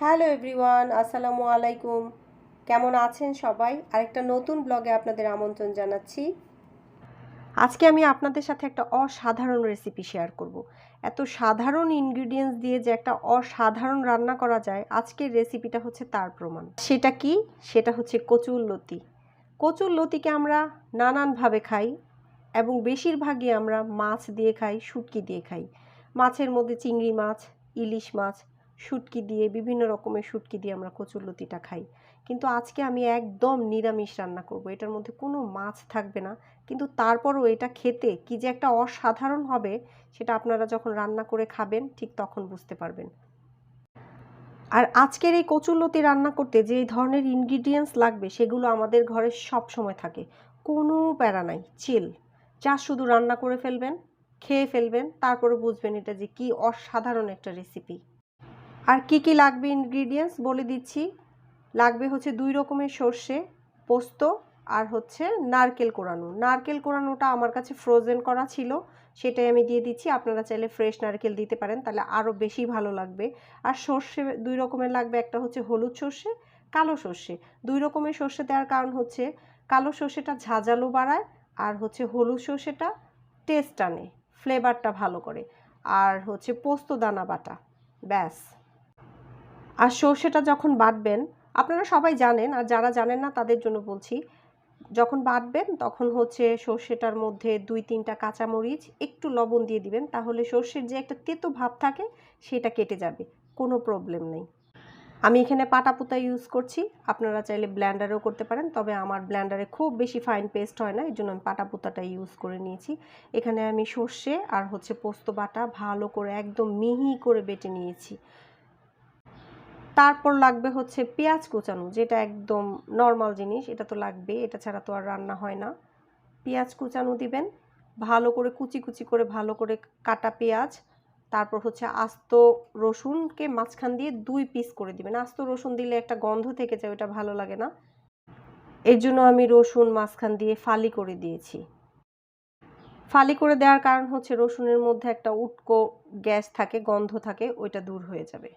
Hello everyone, আসসালামু আলাইকুম। কেমন আছেন সবাই? আরেকটা নতুন ব্লগে আপনাদের আমন্ত্রণ জানাচ্ছি। আজকে আমি আপনাদের সাথে একটা অসাধারণ রেসিপি শেয়ার করব। এত সাধারণ ইনগ্রিডিয়েন্টস দিয়ে যে একটা অসাধারণ রান্না করা যায়, আজকের রেসিপিটা হচ্ছে তার প্রমাণ। সেটা কি? সেটা হচ্ছে কচুর লতি। কচুর লতিকে আমরা নানানভাবে খাই এবং বেশিরভাগই আমরা মাছ দিয়ে খাই, শুটকি দিয়ে খাই। মাছের মধ্যে চিংড়ি মাছ, ইলিশ মাছ শুটকি দিয়ে, বিভিন্ন রকমের শুটকি দিয়ে আমরা কচুরলতিটা খাই। কিন্তু আজকে আমি একদম নিরামিষ রান্না করব। এটার মধ্যে কোনো মাছ থাকবে না। কিন্তু তারপরও এটা খেতে কি যে একটা অসাধারণ হবে, সেটা আপনারা যখন রান্না করে খাবেন, ঠিক তখন বুঝতে পারবেন। আর আজকের এই কচুরলতি রান্না করতে যে ধরনের ইনগ্রিডিয়েন্টস লাগবে, সেগুলো আমাদের ঘরে সব সময় থাকে। কোনো প্যারা নাই চিল যা শুধু রান্না করে ফেলবেন, খেয়ে ফেলবেন তারপরে বুঝবেন এটা যে কি অসাধারণ একটা রেসিপি আর কি কি লাগবে ইনগ্রিডিয়েন্টস বলে দিচ্ছি। লাগবে হচ্ছে দুই রকমের সর্ষে, পোস্ত আর হচ্ছে নারকেল কোরানো। নারকেল কোরানোটা আমার কাছে ফ্রোজেন করা ছিল, সেটাই আমি দিয়ে দিচ্ছি। আপনারা চাইলে ফ্রেশ নারকেল দিতে পারেন, তাহলে আরও বেশি ভালো লাগবে। আর সর্ষে দুই রকমের লাগবে, একটা হচ্ছে হলুদ সর্ষে, কালো সর্ষে। দুই রকমের সর্ষে দেওয়ার কারণ হচ্ছে কালো সর্ষেটা ঝাঁঝালো বাড়ায়, আর হচ্ছে হলুদ সর্ষেটা টেস্ট আনে ফ্লেভারটা ভালো করে। আর হচ্ছে পোস্ত দানা বাটা, ব্যাস। আর সর্ষেটা যখন বাটবেন, আপনারা সবাই জানেন, আর যারা জানেন না তাদের জন্য বলছি, যখন বাটবেন তখন হচ্ছে সর্ষেটার মধ্যে দুই তিনটা কাঁচামরিচ, একটু লবণ দিয়ে দিবেন, তাহলে সর্ষের যে একটা তেতো ভাব থাকে সেটা কেটে যাবে, কোনো প্রবলেম নেই। আমি এখানে পাটাপুতা ইউজ করছি, আপনারা চাইলে ব্ল্যান্ডারেও করতে পারেন, তবে আমার ব্ল্যান্ডারে খুব বেশি ফাইন পেস্ট হয় না, এই জন্য আমি পাটাপুতাটা ইউজ করে নিয়েছি। এখানে আমি সর্ষে আর হচ্ছে পোস্ত বাটা ভালো করে একদম মিহি করে বেটে নিয়েছি। তারপর লাগবে হচ্ছে পেঁয়াজ কুচানো, যেটা একদম নর্মাল জিনিস, এটা তো লাগবে এটা ছাড়া তো আর রান্না হয় না। পেঁয়াজ কুচানো দিবেন, ভালো করে কুচি কুচি করে ভালো করে কাটা পেঁয়াজ, তারপর হচ্ছে আস্ত রসুনকে মাঝখান দিয়ে দুই পিস করে দিবেন। আস্ত রসুন দিলে একটা গন্ধ থেকে যায়, ওটা ভালো লাগে না। এর জন্য আমি রসুন মাঝখান দিয়ে ফালি করে দিয়েছি। ফালি করে দেওয়ার কারণ হচ্ছে রসুনের মধ্যে একটা উটকো গ্যাস থাকে, গন্ধ থাকে, ওইটা দূর হয়ে যাবে।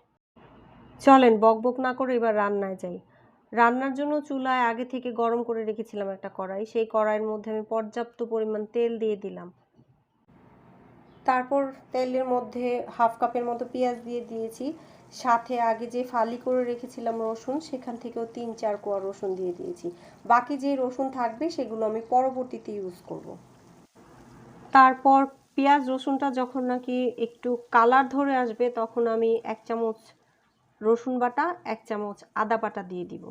চলেন বকবক না করে এবার রান্নায় যাই। রান্নার জন্য চুলায় আগে থেকে গরম করে রেখেছিলাম একটা কড়াই। সেই কড়াইয়ের মধ্যে আমি পর্যাপ্ত পরিমাণ তেল দিয়ে দিলাম। তারপর তেলের মধ্যে হাফ কাপের মতো পেঁয়াজ দিয়ে দিয়েছি। সাথে আগে যে ফালি করে রেখেছিলাম রসুন, সেখান থেকেও তিন চার কোয়া রসুন দিয়ে দিয়েছি। বাকি যে রসুন থাকবে, সেগুলো আমি পরবর্তীতে ইউজ করব। তারপর পেঁয়াজ, রসুনটা যখন নাকি একটু কালার ধরে আসবে, তখন আমি এক চামচ রসুন বাটা এক চামচ আদা বাটা দিয়ে দিব।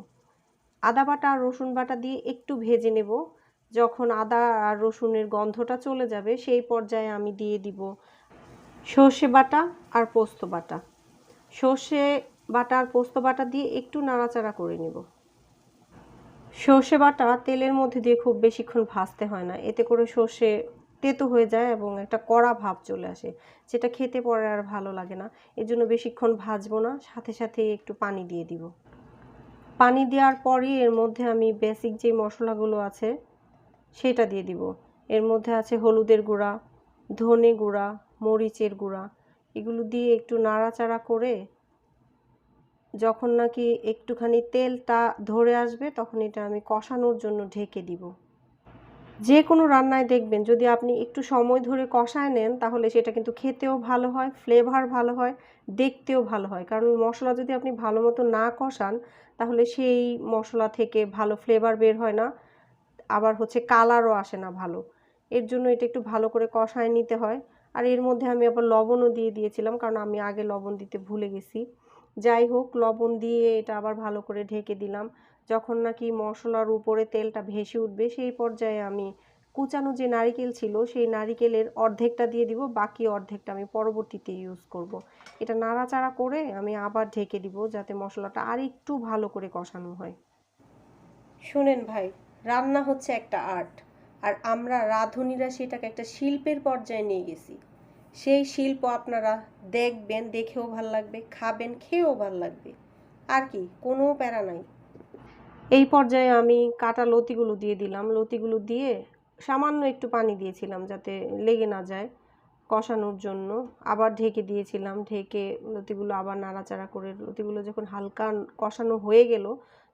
আদা বাটা আর রসুন বাটা দিয়ে একটু ভেজে নেব। যখন আদা আর রসুনের গন্ধটা চলে যাবে, সেই পর্যায়ে আমি দিয়ে দিব সর্ষে বাটা আর পোস্ত বাটা। সর্ষে বাটা আর পোস্ত বাটা দিয়ে একটু নাড়াচাড়া করে নেব। সর্ষে বাটা তেলের মধ্যে দিয়ে খুব বেশিক্ষণ ভাজতে হয় না। এতে করে সর্ষে তেতো হয়ে যায় এবং একটা কড়া ভাব চলে আসে। যেটা খেতে পরে আর ভালো লাগে না। এর জন্য বেশিক্ষণ ভাজবো না। সাথে সাথে একটু পানি দিয়ে দিব। পানি দেওয়ার পরই এর মধ্যে আমি বেসিক যে মশলাগুলো আছে, সেটা দিয়ে দিব। এর মধ্যে আছে হলুদের গুঁড়া, ধনে গুঁড়া, মরিচের গুঁড়া। এগুলো দিয়ে একটু নাড়াচাড়া করে যখন নাকি একটুখানি তেলটা ধরে আসবে, তখন এটা আমি কষানোর জন্য ঢেকে দিব। যে কোনো রান্নায় দেখবেন, যদি আপনি একটু সময় ধরে কষায় নেন, তাহলে সেটা কিন্তু খেতেও ভালো হয় ফ্লেভার ভালো হয়, দেখতেও ভালো হয়। কারণ মশলা যদি আপনি ভালো মতো না কষান, তাহলে সেই মশলা থেকে ভালো ফ্লেভার বের হয় না, আবার হচ্ছে কালারও আসে না ভালো। এর জন্য এটা একটু ভালো করে কষায় নিতে হয়। আর এর মধ্যে আমি আবার লবণও দিয়ে দিয়েছিলাম, কারণ আমি আগে লবণ দিতে ভুলে গেছি। যাই হোক, লবণ দিয়ে এটা আবার ভালো করে ঢেকে দিলাম। যখন নাকি মশলার উপরে তেলটা ভেসে উঠবে, সেই পর্যায়ে আমি কুচানো যে নারিকেল ছিল, সেই নারিকেলের অর্ধেকটা দিয়ে দিব, বাকি অর্ধেকটা আমি পরবর্তীতে ইউজ করব। এটা নাড়াচাড়া করে আমি আবার ঢেকে দিব, যাতে মশলাটা আর একটু ভালো করে কষানো হয়। শুনেন ভাই, রান্না হচ্ছে একটা আর্ট, আর আমরা রাঁধুনিরা সেটাকে একটা শিল্পের পর্যায়ে নিয়ে গেছি। সেই শিল্প আপনারা দেখবেন, দেখেও ভালো লাগবে, খাবেন, খেয়েও ভালো লাগবে। আর কি কোনো প্যারা নাই। এই পর্যায়ে আমি কাটা লতিগুলো দিয়ে দিলাম। লতিগুলো দিয়ে সামান্য একটু পানি দিয়েছিলাম যাতে লেগে না যায় কষানোর জন্য। আবার ঢেকে দিয়েছিলাম। ঢেকে লতিগুলো আবার নাড়াচাড়া করে লতিগুলো যখন হালকা কষানো হয়ে গেল,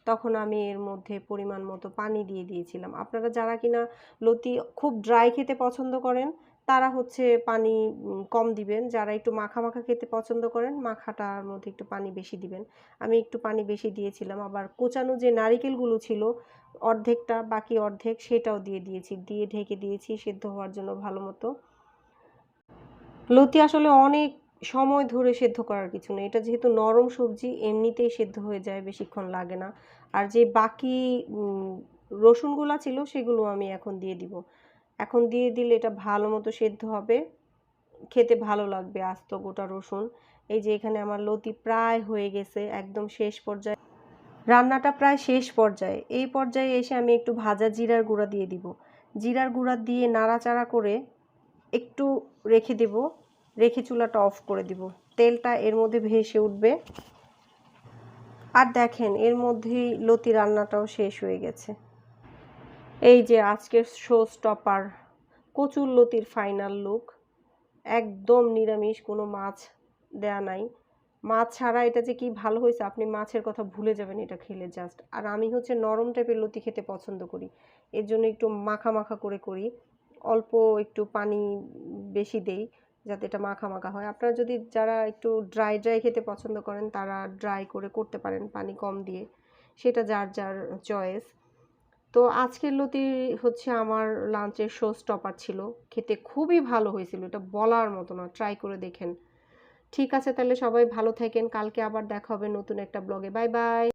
তখন আমি এর মধ্যে পরিমাণ মতো পানি দিয়ে দিয়েছিলাম। আপনারা যারা কিনা লতি খুব ড্রাই খেতে পছন্দ করেন তারা হচ্ছে পানি কম দিবেন। যারা একটু মাখা মাখা খেতে পছন্দ করেন, মাখাটার মধ্যে একটু পানি বেশি দিবেন। আমি একটু পানি বেশি দিয়েছিলাম, আবার কোচানো যে নারিকেলগুলো ছিল, অর্ধেকটা, বাকি অর্ধেক সেটাও দিয়ে দিয়েছি। দিয়ে ঢেকে দিয়েছি, সেদ্ধ হওয়ার জন্য ভালো মতো। লতি আসলে অনেক সময় ধরে সেদ্ধ করার কিছু নেই। এটা যেহেতু নরম সবজি, এমনিতেই সেদ্ধ হয়ে যায়, বেশিক্ষণ লাগে না। আর যে বাকি রসুনগুলা ছিল, সেগুলো আমি এখন দিয়ে দিব। এখন দিয়ে দিলে এটা ভালো মতো সেদ্ধ হবে। খেতে ভালো লাগবে আস্ত গোটা রসুন। এই যে এখানে আমার লতি প্রায় হয়ে গেছে একদম শেষ পর্যায়ে। রান্নাটা প্রায় শেষ পর্যায়ে। এই পর্যায়ে এসে আমি একটু ভাজা জিরার গুঁড়া দিয়ে দিব। জিরার গুঁড়া দিয়ে নাড়াচাড়া করে একটু রেখে দেব। রেখে চুলাটা অফ করে দিব। তেলটা এর মধ্যে ভেসে উঠবে। আর দেখেন, এর মধ্যেই লতি রান্নাটাও শেষ হয়ে গেছে। এই যে আজকের শো স্টপার কচুর লতির ফাইনাল লুক একদম নিরামিষ, কোনো মাছ দেয়া নাই। মাছ ছাড়া এটা যে কি ভালো হয়েছে, আপনি মাছের কথা ভুলে যাবেন এটা খেলে জাস্ট আর আমি হচ্ছে নরম টাইপের লতি খেতে পছন্দ করি। এর জন্য একটু মাখা মাখা করে করি। অল্প একটু পানি বেশি দেই, যাতে এটা মাখা মাখা হয়। আপনারা যদি যারা একটু ড্রাই ড্রাই খেতে পছন্দ করেন, তারা ড্রাই করে করতে পারেন পানি কম দিয়ে। সেটা যার যার চয়েস তো আজকের লতি হচ্ছে আমার লাঞ্চের শো স্টপার ছিল। খেতে খুবই ভালো হয়েছিল, এটা বলার মতো না ট্রাই করে দেখেন। ঠিক আছে, তাহলে সবাই ভালো থাকেন, কালকে আবার দেখা হবে নতুন একটা ব্লগে বাই বাই